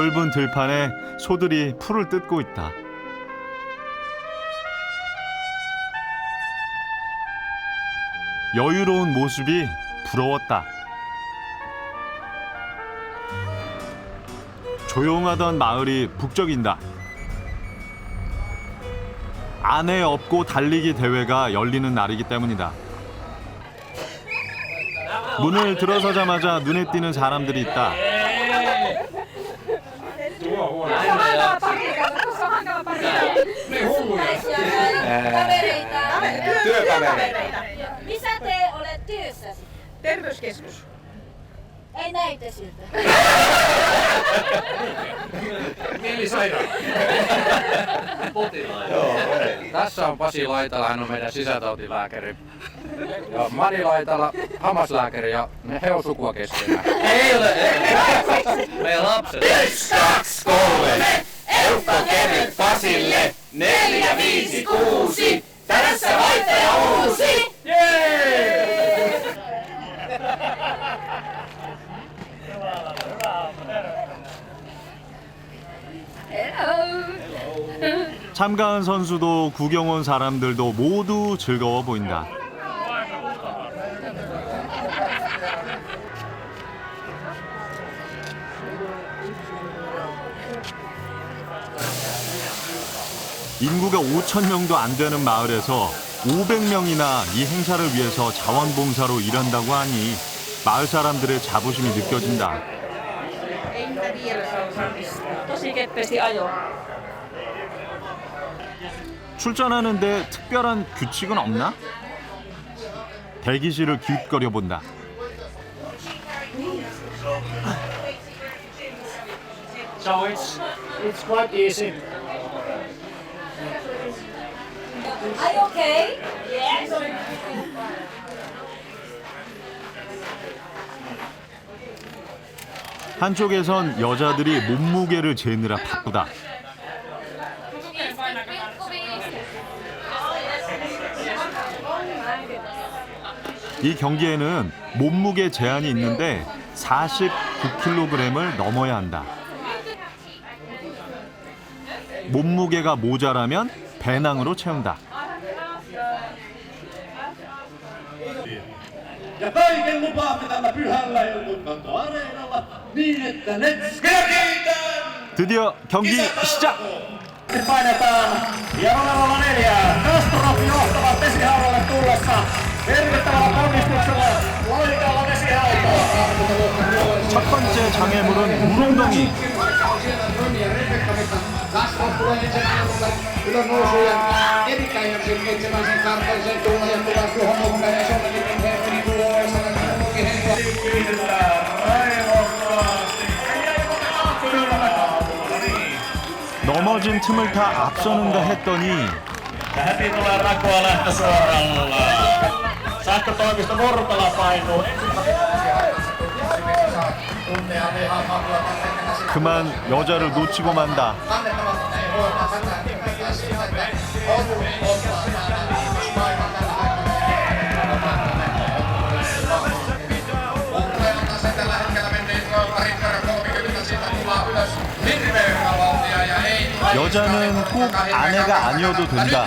가을분 들판에 소들이 풀을 뜯고 있다. 여유로운 모습이 부러웠다. 조용하던 마을이 북적인다. 아내 업고 달리기 대회가 열리는 날이기 때문이다. 문을 들어서자마자 눈에 띄는 사람들이 있다. tuo on hankala on hankala niin Kavereita. Työkavereita. Missä te olette työssäsi? Terveyskeskus. Ei näytä siltä. Mielisairaala. Tässä on Pasi Laitala, hän on meidän sisätautilääkäri. Ja Mani Laitala, hammaslääkäri ja he on sukua keskenään. Ei ole. Meidän lapset. Yksi, kaksi, kolme. Eukko Kevin Pasille. Neljä, viisi, kuusi. Tässä voittaja uusi. 참가한 선수도 구경 온 사람들도 모두 즐거워 보인다. 인구가 5천 명도 안 되는 마을에서 500명이나 이 행사를 위해서 자원봉사로 일한다고 하니 마을 사람들의 자부심이 느껴진다. 출전하는데 특별한 규칙은 없나? 대기실을 기웃거려 본다. So it's it's quite easy. Are you okay? 한쪽에선 여자들이 몸무게를 재느라 바쁘다. 이 경기에는 몸무게 제한이 있는데 49kg을 넘어야 한다. 몸무게가 모자라면 배낭으로 채운다. 드디어 경기 시작! 첫 번째 장애물은 raivokkaasti. 넘어진 틈을 타 앞서는가 했더니. Sähkötoimisto Murtala painuu. 그만 여자를 놓치고 만다. Kannettavat ei huolta tätä nimellä siitä, että on on maailman tällä tällä hetkellä menneet tuolta Rikkara 30 siitä kuvaa ylös. Hirveä vauhtia ja ei 여자는 꼭 아내가 아니어도 된다.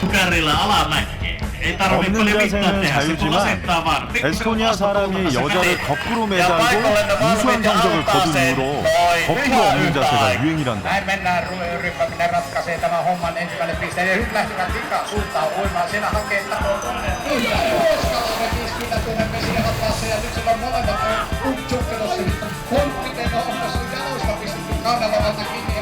Pukarilla alamäkeen. Ei tarvitse 없는 paljon mittaa 자세는 tehdä, se 자유지만 asettaa vaan. 에스토니아 사람이 여자를. 거꾸로 매달고 우수한 성적을 antaa 거둔 sen. 이후로 Oi, 거꾸로 없는 자세가. 유행이란다. Näin mennään ry- ryhmäminen ratkaisee tämän homman ensimmäinen piste. Ja nyt lähtivät vikaan suuntaan uimaan. Siellä hakee takoon. Pohjois-Karjalan kyllä tuonne vesien päässä ja nyt siellä on molemmat umtsukkelossa. Pomppiten on tuossa jaloista pistetty kahdella kiinni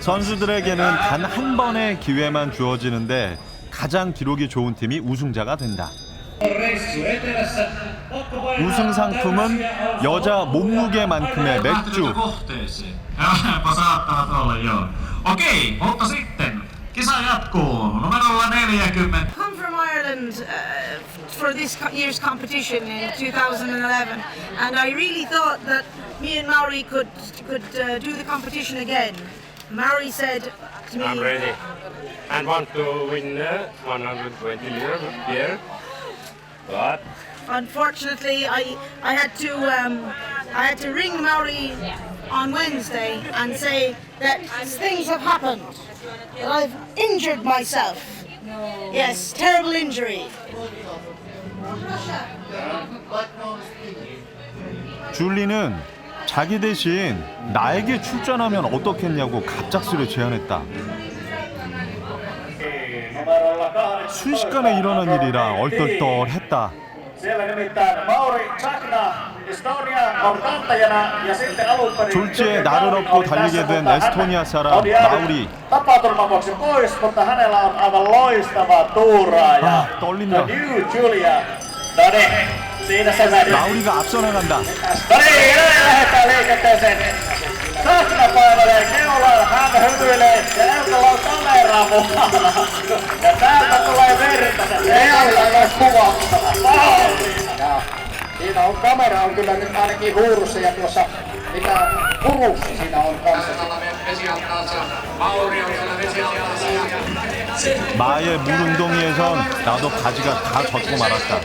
선수들에게는 단 한 번의 기회만 주어지는데 가장 기록이 좋은 팀이 우승자가 된다. 우승 상품은 여자 몸무게만큼의 맥주. kohteeseen. Japa saattavat olla, joo. Okei, mutta sitten kisa jatkuu numerolla 40. come from Ireland uh, for this co- year's competition in 2011, and I really thought that me and Maori could could uh, do the competition again. Maori said to me, I'm ready. And want to win uh, 120 lira here. But Unfortunately, I I had to um, I had to ring Maori on Wednesday and say that things have happened. That I've injured myself. Yes, terrible injury. 줄리는 자기 대신 나에게 출전하면 어떻겠냐고 갑작스레 제안했다. Numerolla 8. 순식간에 일어난 일이라 얼떨떨했다. Siellä nimittäin Mauri Sagna Estonia on kantajana ja sitten alun perin... 졸지에 나를 업고 달리게 된 에스토니아 사람 마우리. Tapaturman vuoksi pois, mutta hänellä on aivan loistava tuuraaja. Ah, 떨린다. New Julia. No niin, siinä se meni. 마우리가 앞서 나간다. No niin, näin lähdetään liikenteeseen. Sagna painelee keulaan, hän hymyilee ja Elkolla on kamera mukana. Ja täältä tulee verta. Ei ole kuvattava. Siinä on kamera on kyllä nyt ainakin huurussa ja tuossa mitä hurussa siinä on kanssa. 마의 물 웅덩이에선 나도 바지가 다 젖고 말았다.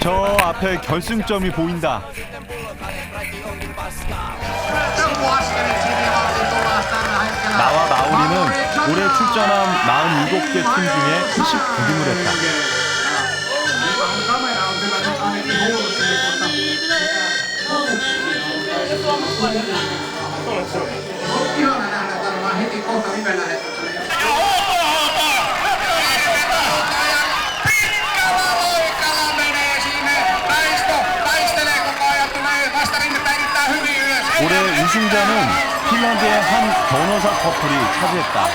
저 앞에 결승점이 보인다. 나와 마우리는 올해 출전한 47개 팀 중에 19등을 했다. 올해 우승자는 핀란드의 한 변호사 커플이 차지했다.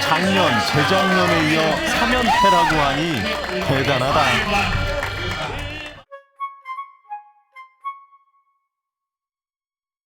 작년, 재작년에 이어 3연패라고 하니 대단하다.